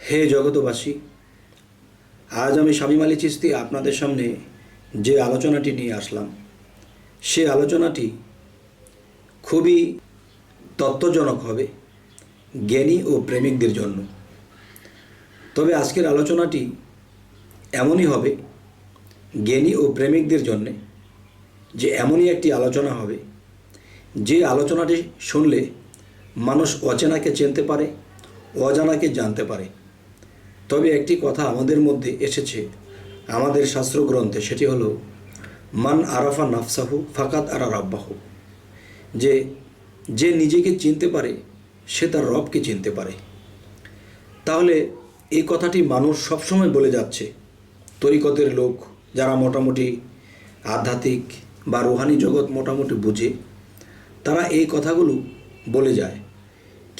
হে জগতবাসী আজ আমি আলী চিস্তি আপনাদের সামনে যে আলোচনাটি নিয়ে আসলাম, সে আলোচনাটি খুবই তত্ত্বজনক হবে, জ্ঞানী ও প্রেমিকদের জন্য। তবে আজকের আলোচনাটি এমনই হবে, জ্ঞানী ও প্রেমিকদের জন্যে যে এমনই একটি আলোচনা হবে, যে আলোচনাটি শুনলে মানুষ অচেনাকে চিনতে পারে, অজানাকে জানতে পারে। তবে একটি কথা আমাদের মধ্যে এসেছে আমাদের শাস্ত্রগ্রন্থে, সেটি হলো, মান আরাফা নাফসাহু ফাকাত আরা রাব্বাহু যে যে নিজেকে চিনতে পারে, সে তার রবকে চিনতে পারে। তাহলে এই কথাটি মানুষ সবসময় বলে যাচ্ছে। তরিকতের লোক যারা মোটামুটি আধ্যাত্মিক বা রুহানি জগৎ মোটামুটি বুঝে, তারা এই কথাগুলো বলে যায়।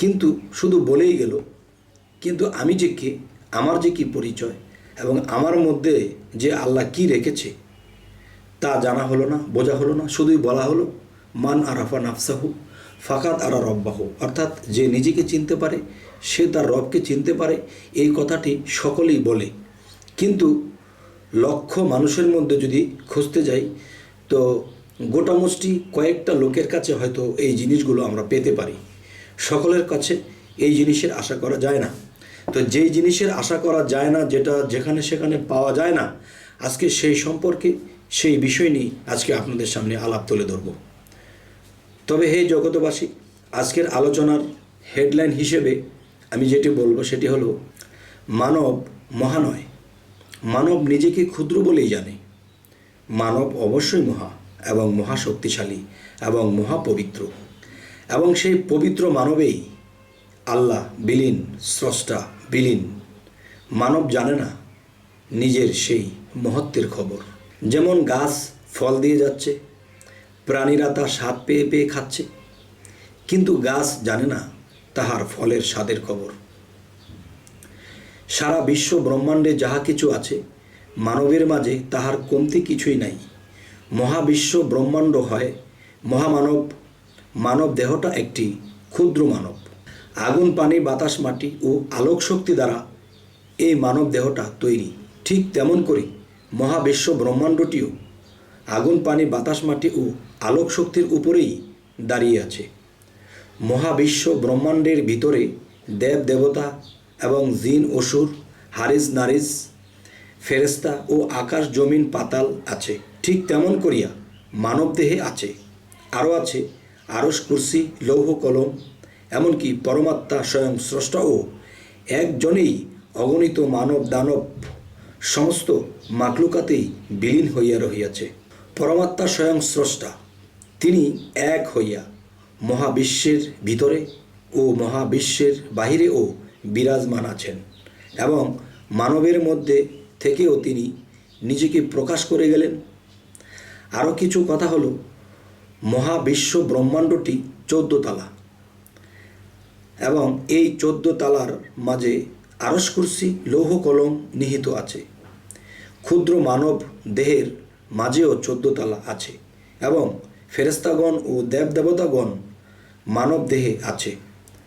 কিন্তু শুধু বলেই গেল, কিন্তু আমি যে কে আমার যে কি পরিচয় এবং আমার মধ্যে যে আল্লাহ কি রেখেছে, তা জানা হলো না, বোঝা হলো না, শুধুই বলা হলো, মান আরাফা নাফসাহু ফাকাত আরা রব্বাহু। অর্থাৎ যে নিজেকে চিনতে পারে, সে তার রবকে চিনতে পারে, এই কথাটি সকলেই বলে। কিন্তু লক্ষ মানুষের মধ্যে যদি খুঁজতে যাই, তো গোটা মুষ্টি কয়েকটা লোকের কাছে হয়তো এই জিনিসগুলো আমরা পেতে পারি। সকলের কাছে এই জিনিসের আশা করা যায় না। তো যেই জিনিসের আশা করা যায় না, যেটা যেখানে সেখানে পাওয়া যায় না, আজকে সেই সম্পর্কে সেই বিষয় নিয়ে আজকে আপনাদের সামনে আলাপ তুলে ধরব। তবে হে জগতবাসী আজকের আলোচনার হেডলাইন হিসেবে আমি যেটি বলব সেটি হলো, মানব মহানয়। মানব নিজেকে ক্ষুদ্র বলেই জানে। মানব অবশ্যই মহা এবং মহাশক্তিশালী এবং মহাপবিত্র। এবং সেই পবিত্র মানবেই আল্লাহ, বিলীন, স্রষ্টা বিলীন। মানব জানে না নিজের সেই মহত্বের খবর। যেমন গাছ ফল দিয়ে যাচ্ছে, প্রাণীরা তা স্বাদ পেয়ে পেয়ে খাচ্ছে, কিন্তু গাছ জানে না তাহার ফলের স্বাদের খবর। সারা বিশ্ব ব্রহ্মাণ্ডে যাহা কিছু আছে, মানবের মাঝে তাহার কমতি কিছুই নাই। মহাবিশ্ব ব্রহ্মাণ্ড হয় মহামানব, মানব দেহটা একটি ক্ষুদ্র মানব। আগুন, পানি, বাতাস, মাটি ও আলোক শক্তি দ্বারা এই মানব দেহটা তৈরি। ঠিক তেমন করে মহাবিশ্ব ব্রহ্মাণ্ডটিও আগুন, পানি, বাতাস, মাটি ও আলোক শক্তির উপরেই দাঁড়িয়ে আছে। মহাবিশ্ব ব্রহ্মাণ্ডের ভিতরে দেব, দেবতা এবং জিন, অসুর, হারিস, নারিস ফেরেস্তা ও আকাশ, জমিন, পাতাল আছে। ঠিক তেমন করিয়া মানবদেহে আছে। আরও আছে আরস কুর্সি, লৌহ, কলম এমনকি পরমাত্মা স্বয়ং স্রষ্টাও একজনেই অগণিত মানব দানব সমস্ত মাকলুকাতেই বিলীন হইয়া রহিয়াছে। পরমাত্মা স্বয়ং স্রষ্টা, তিনি এক হইয়া মহাবিশ্বের ভিতরে ও মহাবিশ্বের বাহিরেও বিরাজমান আছেন এবং মানবের মধ্যে থেকেও তিনি নিজেকে প্রকাশ করে গেলেন। আরও কিছু কথা হলো, মহাবিশ্ব ব্রহ্মাণ্ডটি চোদ্দ তালা। এবং এই চোদ্দ তালার মাঝে আরস কুর্সি, লৌহ কলম নিহিত আছে। ক্ষুদ্র মানব দেহের মাঝেও চোদ্দ তালা আছে এবং ফেরেস্তাগণ ও দেবদেবতাগণ মানব দেহে আছে।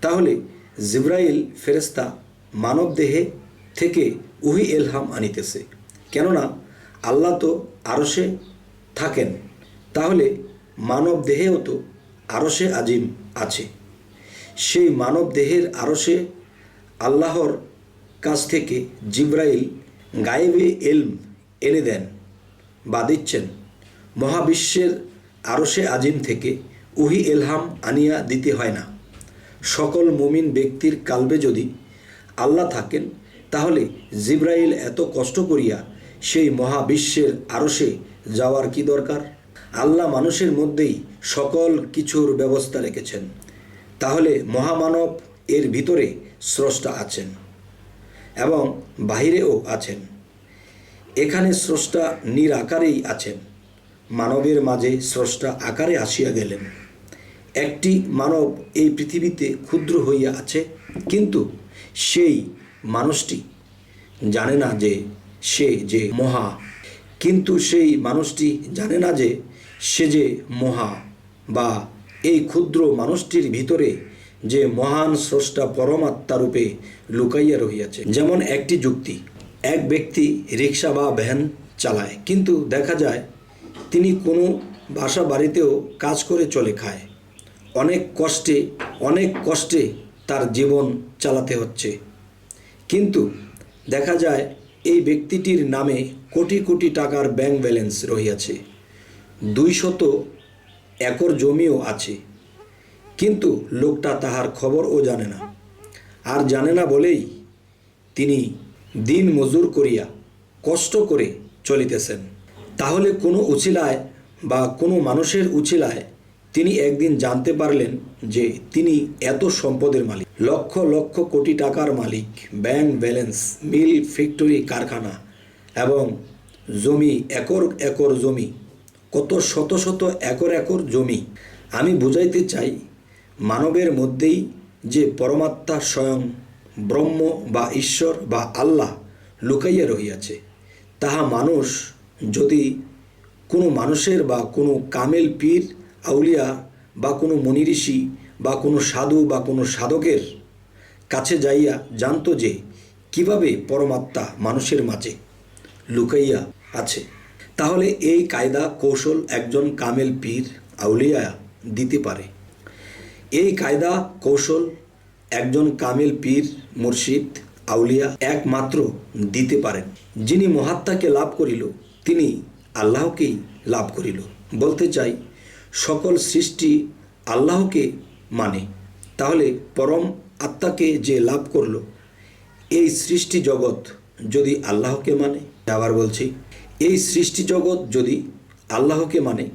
তাহলে জিব্রাইল ফেরেস্তা মানব দেহে থেকে উহি এলহাম আনিতেছে। কেননা আল্লাহ তো আরসে থাকেন। তাহলে মানব দেহেও তো আরসে আজিম আছে। সেই মানব দেহের আরসে আল্লাহর কাছ থেকে জিব্রাইল গায়েবে এলম এনে দেন বা দিচ্ছেন। মহাবিশ্বের আরসে আজিম থেকে উহি এলহাম আনিয়া দিতে হয় না। সকল মুমিন ব্যক্তির কালবে যদি আল্লাহ থাকেন, তাহলে জিব্রাইল এত কষ্ট করিয়া সেই মহাবিশ্বের আরসে যাওয়ার কি দরকার? আল্লাহ মানুষের মধ্যেই সকল কিছুর ব্যবস্থা রেখেছেন। তাহলে মহামানব এর ভিতরে স্রষ্টা আছেন এবং বাহিরেও আছেন। এখানে স্রষ্টা নিরাকারেই আছেন। মানবের মাঝে স্রষ্টা আকারে আসিয়া গেলেন। একটি মানব এই পৃথিবীতে ক্ষুদ্র হইয়া আছে, কিন্তু সেই মানুষটি জানে না যে সে যে মহা। কিন্তু সেই মানুষটি জানে না যে সে যে মহা বা এই ক্ষুদ্র মানুষটির ভিতরে যে মহান স্রষ্টা পরমাত্মা রূপে লুকাইয়া রহিয়াছে। যেমন একটি যুক্তি, এক ব্যক্তি রিক্সা বা ভ্যান চালায়, কিন্তু দেখা যায় তিনি কোনো বাসা বাড়িতেও কাজ করে চলে খায়। অনেক কষ্টে অনেক কষ্টে তার জীবন চালাতে হচ্ছে। কিন্তু দেখা যায় এই ব্যক্তিটির নামে কোটি কোটি টাকার ব্যাংক ব্যালেন্স রহিয়াছে। দুই শত একর জমিও আছে। কিন্তু লোকটা তাহার খবরও জানে না। আর জানে না বলেই তিনি দিন মজুর করিয়া কষ্ট করে চলিতেছেন। তাহলে কোনো উচিলায় বা কোনো মানুষের উচিলায় তিনি একদিন জানতে পারলেন যে তিনি এত সম্পদের মালিক। লক্ষ লক্ষ কোটি টাকার মালিক, ব্যাংক ব্যালেন্স, মিল, ফ্যাক্টরি, কারখানা এবং জমি, একর একর জমি কত শত শত একর একর জমি। আমি বুঝাইতে চাই, মানবের মধ্যেই যে পরমাত্মা স্বয়ং ব্রহ্ম বা ঈশ্বর বা আল্লাহ লুকাইয়া রহিয়াছে, তাহা মানুষ যদি কোনো মানুষের বা কোনো কামেল পীর, আউলিয়া বা কোনো মনি ঋষি বা কোনো সাধু বা কোনো সাধকের কাছে যাইয়া জানত যে কীভাবে পরমাত্মা মানুষের মাঝে লুকাইয়া আছে। তাহলে এই কায়দা কৌশল একজন কামেল পীর আউলিয়া দিতে পারে। এই কায়দা কৌশল একজন কামেল পীর মুর্শিদ আউলিয়া একমাত্র দিতে পারেন। যিনি মহাত্মাকে লাভ করিল, তিনি আল্লাহকেই লাভ করিল। বলতে চাই, সকল সৃষ্টি আল্লাহকে মানে। তাহলে পরম আত্মাকে যে লাভ করল, এই সৃষ্টি জগৎ যদি আল্লাহকে মানে? আবার বলছি এই সৃষ্টি জগৎ যদি আল্লাহকে মানে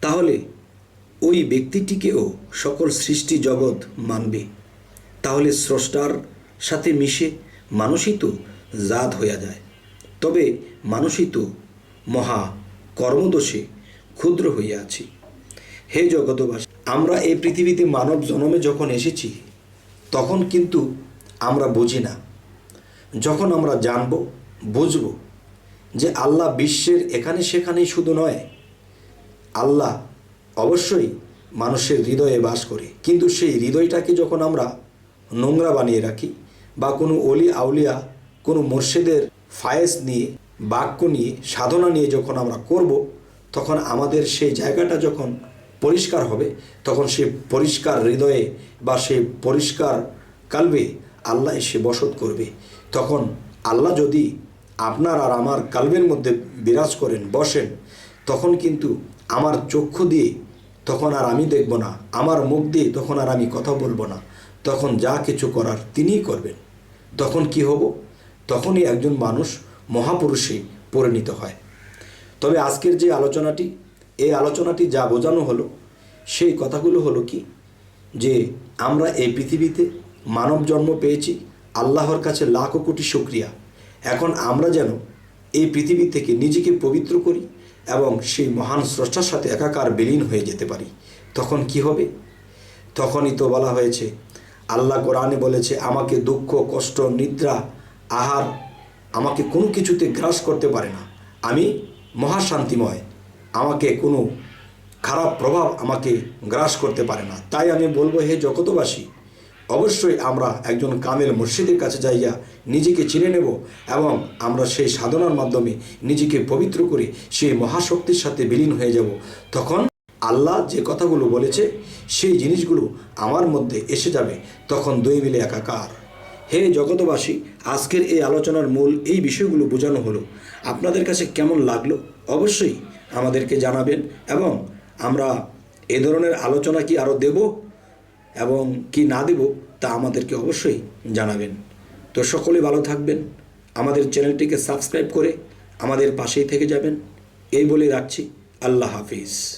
তাহলে ওই ব্যক্তিটিকেও সকল সৃষ্টি জগৎ মানবে। তাহলে স্রষ্টার সাথে মিশে মানুষই তো জাত হইয়া যায়। তবে মানুষই তো মহা কর্মদোষে ক্ষুদ্র হইয়া আছি। হে জগতবাসী আমরা এই পৃথিবীতে মানব জন্মে যখন এসেছি, তখন কিন্তু আমরা বুঝি না। যখন আমরা জানব, বুঝব যে আল্লাহ বিশ্বের এখানে সেখানেই শুধু নয়, আল্লাহ অবশ্যই মানুষের হৃদয়ে বাস করে। কিন্তু সেই হৃদয়টাকে যখন আমরা নোংরা বানিয়ে রাখি বা কোনো অলি আউলিয়া, কোনো মোর্শেদের ফায়েজ নিয়ে, বাক্য নিয়ে, সাধনা নিয়ে যখন আমরা করব, তখন আমাদের সেই জায়গাটা যখন পরিষ্কার হবে, তখন সে পরিষ্কার হৃদয়ে বা সে পরিষ্কার কালবে আল্লাহ এসে বসত করবে। তখন আল্লাহ যদি আপনার আর আমার কালবের মধ্যে বিরাজ করেন, বসেন, তখন কিন্তু আমার চক্ষু দিয়ে তখন আর আমি দেখব না, আমার মুখ দিয়ে তখন আর আমি কথা বলব না, তখন যা কিছু করার তিনিই করবেন। তখন কি হব? তখনই একজন মানুষ মহাপুরুষে পরিণত হয়। তবে আজকের যে আলোচনাটি, এই আলোচনাটি যা বোঝানো হলো, সেই কথাগুলো হলো কি? যে আমরা এই পৃথিবীতে মানব জন্ম পেয়েছি, আল্লাহর কাছে লাখো কোটি শুক্রিয়া। এখন আমরা যেন এই পৃথিবী থেকে নিজেকে পবিত্র করি এবং সেই মহান স্রষ্টার সাথে একাকার বিলীন হয়ে যেতে পারি। তখন কি হবে? তখনই তো বলা হয়েছে, আল্লাহ কোরআনে বলেছে, আমাকে দুঃখ, কষ্ট, নিদ্রা, আহার আমাকে কোনো কিছুতে গ্রাস করতে পারে না। আমি মহাশান্তিময়। আমাকে কোনো খারাপ প্রভাব আমাকে গ্রাস করতে পারে না। তাই আমি বলব, হে জগতবাসী অবশ্যই আমরা একজন কামেল মুর্শিদের কাছে যাইয়া নিজেকে চিনে নেব এবং আমরা সেই সাধনার মাধ্যমে নিজেকে পবিত্র করে সেই মহাশক্তির সাথে বিলীন হয়ে যাব। তখন আল্লাহ যে কথাগুলো বলেছে, সেই জিনিসগুলো আমার মধ্যে এসে যাবে। তখন দুই মিলে একাকার। হে জগতবাসী আজকের এই আলোচনার মূল এই বিষয়গুলো বোঝানো হলো। আপনাদের কাছে কেমন লাগল? অবশ্যই আমাদেরকে জানাবেন এবং আমরা এ ধরনের আলোচনা কি আরও দেব? এবং কি না দেব তা আমাদেরকে অবশ্যই জানাবেন। তো সকলে ভালো থাকবেন। আমাদের চ্যানেলটিকে সাবস্ক্রাইব করে আমাদের পাশেই থেকে যাবেন। এই বলে রাখছি। আল্লাহ হাফিজ।